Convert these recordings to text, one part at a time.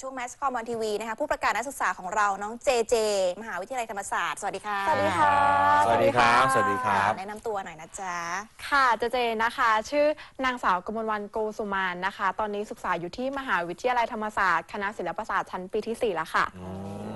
ช่วงแมสคอมอนทีวีนะคะผู้ประกาศนักศึกษาของเราน้องเจเจ มหาวิทยาลัยธรรมศาสตร์ สวัสดีค่ะสวัสดีค่ะสวัสดีครับ สวัสดีครับ แนะนำตัวหน่อยนะจ๊ะ ค่ะเจเจนะคะ ชื่อนางสาวกมลวันโกสุมานนะคะ ตอนนี้ศึกษาอยู่ที่มหาวิทยาลัยธรรมศาสตร์ คณะศิลปศาสตร์ชั้นปีที่4แล้วค่ะโอ้ย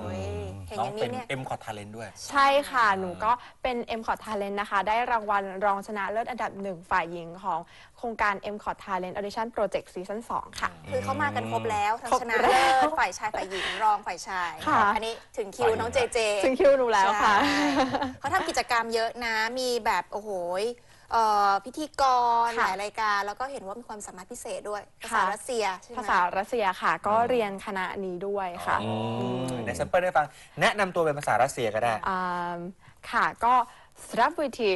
เห็นน้อองย่างเป็นี้น เนี่ย M c o t Talent ด้วย ใช่ค่ะ หนูก็เป็น m c o t Talent นะคะ ได้รางวัลรองชนะเลิศอันดับหนึ่งฝ่ายหญิงของโครงการ m c o t Talent Audition Project Season 2 ค่ะ คือเขามากันครบแล้วทั้งครบชนะแล้เลิวศฝ่ายชายฝ่ายหญิงรองฝ่ายชาย ค่ะ อันนี้ถึงคิวน้องเจเจถึงคิวหนูแล้วค่ะ ใช่เขาทำกิจกรรมเยอะนะ มีแบบโอ้โหย พิธีกรหลายรายการ แล้วก็เห็นว่ามีความสามารถพิเศษด้วย ภาษารัสเซียใช่ไหมภาษารัสเซียค่ะ ก็เรียนคณะนี้ด้วยค่ะอืในแซมเปิลได้ฟัง แนะนำตัวเป็นภาษารัสเซียก็ได้ค่ะก็สำหรับเวที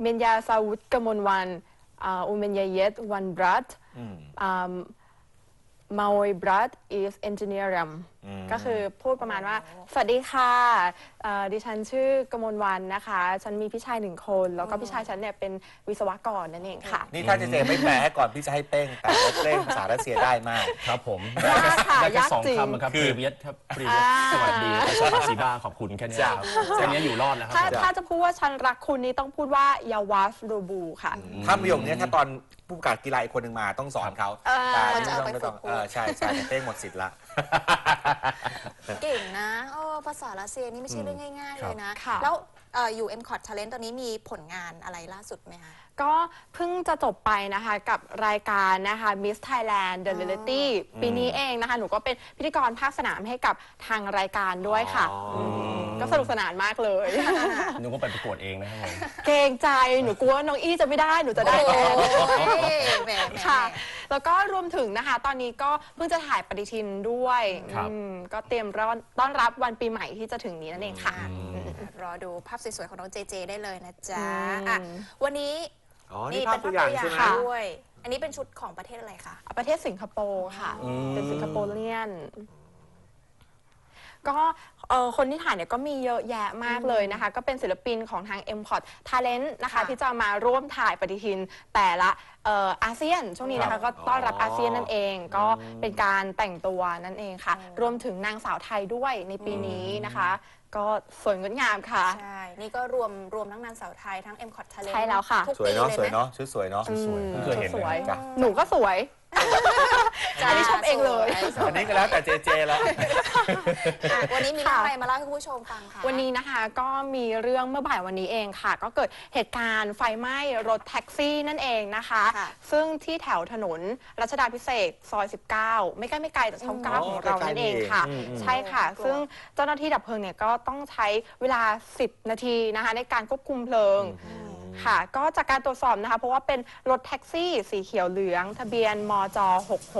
เมญยาซาวุตกมลวันอ่าอุเมนยาเยตวันบรัตมาอยบรัต is engineering อืม ก็คือพูดประมาณว่า สวัสดีค่ะเอ่อดิฉันชื่อกมลวันนะคะ ฉันมีพี่ชายหนึ่งคน แล้วก็พี่ชายฉันเนี่ยเป็นวิศวกรนั่นเองค่ะ นี่ถ้าเจเจไม่แปลให้ก่อนพี่จะให้เป้ง แต่ว่าเป้งภาษารัสเซียได้มาก ครับผมยากค่ะได้แค่ยากสองจริงคำนะครับคือปรีเวียตครับปรีเวียตอ่า สวัสดีสวัสดีบ้าขอบคุณแค่นี้ครับแค่นี้อยู่รอดแล้วคถ้ารับ ถ้าจะพูดว่าฉันรักคุณนี่ต้องพูดว่ายาวาฟโรบูค่ะ ถ้าประโยคนี้ถ้าตอนผู้ประกาศกีฬาอีกคนหนึ่งมาต้องสอนเขาเออแต่เขาจะไม่เอาไปต้องไม่ต้องฝึกพูดเออใช่ใช่แต่เป้งหมดสิทธิ์ละเก่งนะเออภาษารัสเซียนี่ไม่ใช่เรื่องง่าย ๆ เลยนะค่ะแล้วเอ่ออยู่ m c o t Talent ตอนนี้มีผลงานอะไรล่าสุดไหมคะ ก็เพิ่งจะจบไปนะคะกับรายการนะคะ Miss Thailand The อ๋อ Reality ปีนี้เองนะคะ หนูก็เป็นพิธีกรภาคสนามให้กับทางรายการด้วยค่ะอ๋ออื มก็สนุกสนานมากเลย หนูก็ไปประกวดเองนะครับผม เกรงใจหนูกลัวว่าน้องอี้จะไม่ได้หนูจะได้แทน โอ้ยแหมแหมค่ะแหมแล้วก็รวมถึงนะคะ ตอนนี้ก็เพิ่งจะถ่ายปฏิทินด้วยอืมก็เตรียมต้อนรับวันปีใหม่ที่จะถึงนี้นั่นเองค่ะ รอดูภาพสวยๆ ของน้องเจเจได้เลยนะจ๊ะอืม อะวันนี้ อ๋อนี่ภาพตัวอย่างใช่ไหม ค่ะ ด้วย อันนี้เป็นชุดของประเทศอะไรคะ ประเทศสิงคโปร์ค่ะ อืม เป็นสิงคโปร์เลียน ก็เอ่อคนที่ถ่ายเนี่ยก็มีเยอะแยะมากเลยนะคะ ก็เป็นศิลปินของทาง m p o r t Talent นะคะ ค่ะ ที่จะมาร่วมถ่ายปฏิทินแต่ละเอ่ออาเซียน ช่วงนี้นะครัคะ บก็ต้อนรับอ๋ออาเซียนนั่นเอง ก็เป็นการแต่งตัวนั่นเองค่ะ รวมถึงนางสาวไทยด้วยในปีนี้นะคะ ก็สวยงดงามค่ะ ใช่ นี่ก็รวมรวมทั้งนางสาวไทยทั้ง m c o t Talent ใช่แล้วค่ะ ทุกสวยปีเนาะเลยสวยไหม เนาะชุดสวยเนาะสวยอืมเพิ่งเคยเห็นสวยนะจ้ะหนูก็สวย อันนี้ชมเองเลย สวอันนี้ก็แล้วแต่เจเจแล้ว อะวันนี้มีเรื่องอะไรมาเล่าให้คุณผู้ชมฟังคะวันนี้นะคะก็มีเรื่องเมื่อบ่ายวันนี้เองค่ะ ก็เกิดเหตุการณ์ไฟไหม้รถแท็กซี่นั่นเองนะคะ ค่ะ ซึ่งที่แถวถนนรัชดาพิเศษกซอย 19 ไม่ใกล้ไม่ไกลจากช่องอืมเก้าของเราใกล้ๆนั่นเองนี่เองค่ะอืมอืม ใช่ค่ะ กลัว ซึ่งเจ้าหน้าที่ดับเพลิงเนี่ยก็ต้องใช้เวลา 10 นาทีนะคะ ในการควบคุมเพลิง ค่ะ ก็จากการตรวจสอบนะคะ เพราะว่าเป็นรถแท็กซี่สีเขียวเหลือง ทะเบียนมจ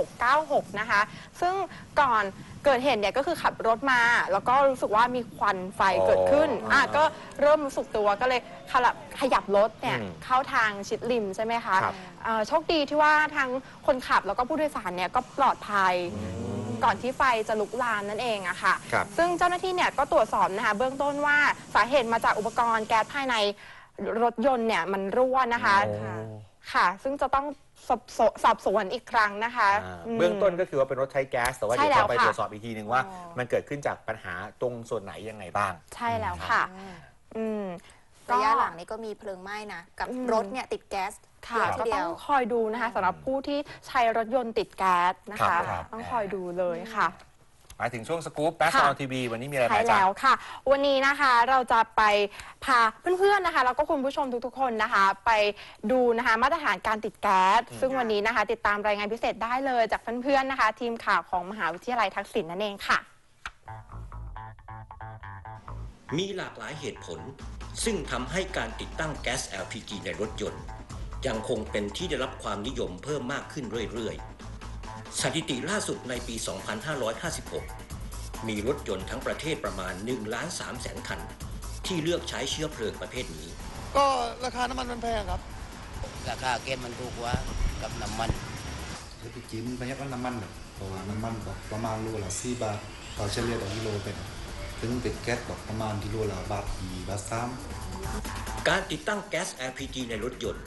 6696 นะคะ ซึ่งก่อนเกิดเหตุเนี่ยก็คือขับรถมา แล้วก็รู้สึกว่ามีควันไฟเกิดขึ้นอ๋ออ่อะก็เริ่มรู้สึกตัวก็เลยขยับขยับรถเนี่ยอืมเข้าทางชิดริมใช่ไหมคะครับ เอ่อโชคดีที่ว่าทั้งคนขับแล้วก็ผู้โดยสารเนี่ยก็ปลอดภัย ก่อนที่ไฟจะลุกลามนั่นเองอะค่ะ ครับซึ่งเจ้าหน้าที่เนี่ยก็ตรวจสอบนะคะเบื้องต้นว่าสาเหตุมาจากอุปกรณ์แก๊สภายใน รถยนต์เนี่ยมันรั่วนะคะ โอ้ค่ะ ซึ่งจะต้องสอบสสอบสวนอีกครั้งนะคะอ่าม เบื้องต้นก็คือว่าเป็นรถใช้แก๊ส แต่ว่าใช่เดี๋ยวแล้วต้องไปค่ะ ตรวจสอบอีกทีหนึ่งว่า อ๋อ มันเกิดขึ้นจากปัญหาตรงส่วนไหนยังไงบ้าง ใช่แล้วค่ะ อืมอืมระยะหลังนี้ก็มีเพลิงไหม้นะ กับอืม รถเนี่ยติดแก๊สค่ะเยอะทีก็เดีต้ยอว งคอยดูนะคะสำหรับผู้ที่ใช้รถยนต์ติดแก๊สนะครัคะ บครับ ต้องคอยดูเลยค่ะ มาถึงช่วงสกู๊ปแบสค่ะซอนทีวีวันนี้มีอะไรใช่มาจ๊ะแล้วค่ะ วันนี้นะคะเราจะไปพาเพื่อนๆนะคะแล้วก็คุณผู้ชมทุกๆ คนนะคะ ไปดูนะคะมาตรฐานการติดแก๊ส ซึ่งวันนี้นะคะ ติดตามรายงานพิเศษได้เลยจากเพื่อนๆนะคะ ทีมข่าวของมหาวิทยาลัยทักษิณนั่นเองค่ะ มีหลากหลายเหตุผล ซึ่งทำให้การติดตั้งแก๊ส LPG ในรถยนต์ ยังคงเป็นที่ได้รับความนิยมเพิ่มมากขึ้นเรื่อยๆ สถิติล่าสุดในปี 2556 มีรถยนต์ทั้งประเทศประมาณ1ล้าน3แสนคัน ที่เลือกใช้เชื้อเพลิงประเภทนี้ ก็ราคาน้ำมันมันแพงครับ ราคาแก๊สมันถูกกว่ากับน้ำมันแล้วพี่กินบรรยากาศน้ำมันแบบเพราะว่าน้ำมันแบบประมาณโลละสี่บาทต่อเฉลี่ยต่อกิโลเป็นถึงเป็นแก๊สแบบประมาณกิโลละบาทสี่บาทสามการติดตั้งแก๊ส LPG ในรถยนต์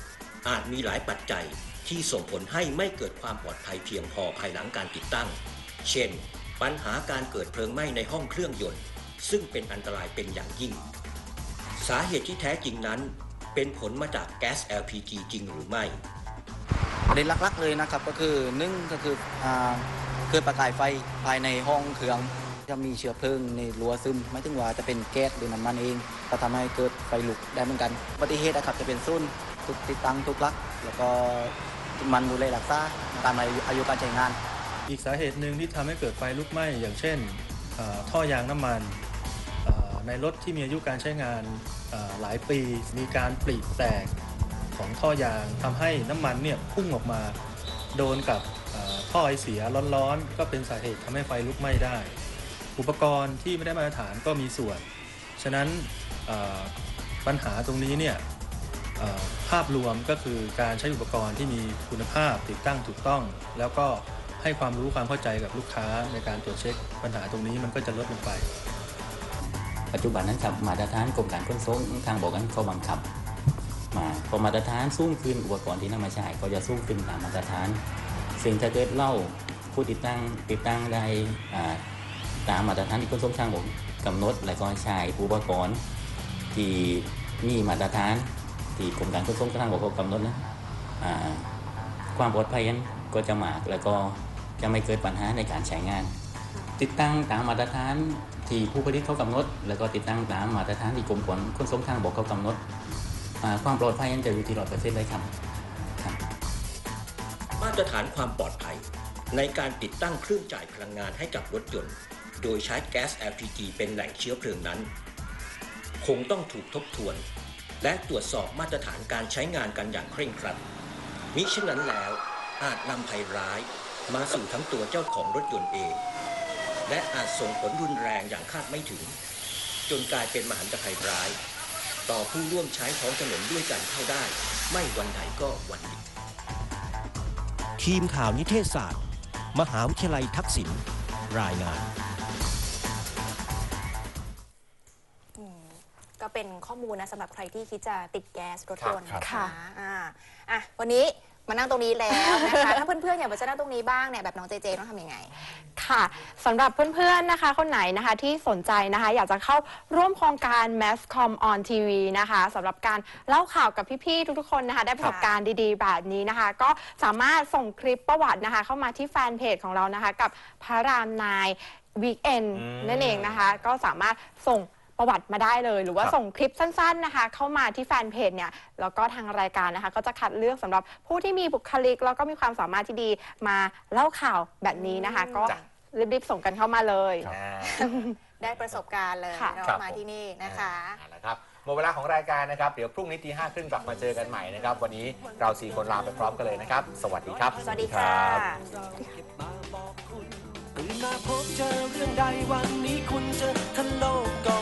อาจมีหลายปัจจัย ที่ส่งผลให้ไม่เกิดความปลอดภัยเพียงพอภายหลังการติดตั้ง เช่น ปัญหาการเกิดเพลิงไหม้ในห้องเครื่องยนต์ ซึ่งเป็นอันตรายเป็นอย่างยิ่ง สาเหตุที่แท้จริงนั้น เป็นผลมาจากแก๊ส LPG จริงหรือไม่ประเด็นหลักๆเลยนะครับก็คือหนึ่งก็คืออเกิดประกายไฟภายในห้องเครื่อง จะมีเชื้อเพลิงในรั้วซึมไม่ถึงว่าจะเป็นแก๊สหรือน้ำมันเองก็ทำให้เกิดไฟลุกได้เหมือนกันอุบัติเหตุนะครับจะเป็นซุ่นทุกติดตั้งทุกลัก แล้วก็มันดูแลรักษาตามอายุอายุการใช้งาน อีกสาเหตุหนึ่งที่ทำให้เกิดไฟลุกไหม้อย่างเช่น ท่อยางน้ำมันในรถที่มีอายุการใช้งานหลายปีมีการปริแตกของท่อยางทำให้น้ำมันเนี่ยพุ่งออกมาโดนกับท่อไอเสียร้อนๆ ก็เป็นสาเหตุทำให้ไฟลุกไหม้ได้ อุปกรณ์ที่ไม่ได้มาตรฐานก็มีส่วน ฉะนั้นปัญหาตรงนี้เนี่ยภาพรวมก็คือการใช้อุปกรณ์ที่มีคุณภาพติดตั้งถูกต้อง แล้วก็ให้ความรู้ความเข้าใจกับลูกค้าในการตรวจเช็คปัญหาตรงนี้มันก็จะลดลงไป ปัจจุบันนั้นครับมาตรฐานกรมการขนส่งทางบกนั้นเขาบังคับ มาพอมาตรฐานสูงขึ้นอุปกรณ์ที่นำมาใช้ก็จะสูงขึ้นตามมาตรฐานซึ่งถ้าเกิดเล่าผู้ติดตั้งติดตั้งได้ ตามมาตรฐานที่ขนส่งทางบกกำหนดและก็ใช้อุปกรณ์ที่มีมาตรฐานที่กรมการขนส่งทางบกเขากำหนดนะความปลอดภัยนั้นก็จะมากแล้วก็จะไม่เกิดปัญหาในการใช้งาน ติดตั้งตามมาตรฐานที่ผู้ผลิตเขากำหนด แล้วก็ติดตั้งตามมาตรฐานที่กรมขนส่งทางบกเขากำหนดความปลอดภัยยังจะอยู่ที่ร้อยเปอร์เซ็นต์เลยครับมาตรฐานความปลอดภัยในการติดตั้งเครื่องจ่ายพลังงานให้กับรถยนต์ โดยใช้แก๊ส LPG เป็นแหล่งเชื้อเพลิงนั้น คงต้องถูกทบทวน และตรวจสอบมาตรฐานการใช้งานกันอย่างเคร่งครัด มิฉะนั้นแล้วอาจนำภัยร้ายมาสู่ทั้งตัวเจ้าของรถยนต์เอง และอาจส่งผลรุนแรงอย่างคาดไม่ถึง จนกลายเป็นมหันตภัยร้าย ต่อผู้ร่วมใช้ท้องถนนด้วยกันเข้าได้ ไม่วันใดก็วันหนึ่งทีมข่าวนิเทศศาสตร์ มหาวิทยาลัยทักษิณรายงาน เป็นข้อมูลนะสำหรับใครที่คิดจะติดแก๊สรถยนต์ครับนะครัคะบ อ่าอะวันนี้มานั่งตรงนี้แล้วนะคะ ถ้าเพื่อนๆอยากมาจะนั่งตรงนี้บ้างเนี่ยแบบน้องเจเจต้องทำยังไง ค่ะสำหรับเพื่อนๆนะคะ คนไหนนะคะที่สนใจนะคะ อยากจะเข้าร่วมโครงการ Masscom on TV นะคะสำหรับการเล่าข่าวกับพี่ๆทุกๆคนนะคะ ได้ประสบการณ์ดีๆแบบนี้นะคะ ก็สามารถส่งคลิปประวัตินะคะ เข้ามาที่แฟนเพจของเรานะคะ กับพระรามนายวีคเอนอืม นั่นเองนะคะ ก็สามารถส่ง ประวัติมาได้เลย หรือว่าครับส่งคลิปสั้นๆนะคะ เข้ามาที่แฟนเพจเนี่ยแล้วก็ทางรายการนะคะ ก็จะคัดเลือกสำหรับผู้ที่มีบุคลิก แล้วก็มีความสามารถที่ดีมาเล่าข่าวแบบนี้นะคะ ก็จ้ะรีบๆส่งกันเข้ามาเลยอ่าได้ประสบการณ์เลยค่ะเนาะครับมาที่นี่นะคะเอาละครับหมดเวลาของรายการนะครับ เดี๋ยวพรุ่งนี้ตีห้าครึ่งกลับมาเจอกันใหม่นะครับ วันนี้เราสี่คนลาไปพร้อมกันเลยนะครับ สวัสดีครับ สวัสดีค่ะตื่นมาพบเจอเรื่องใดวันนี้คุณจะทันโลกก่อน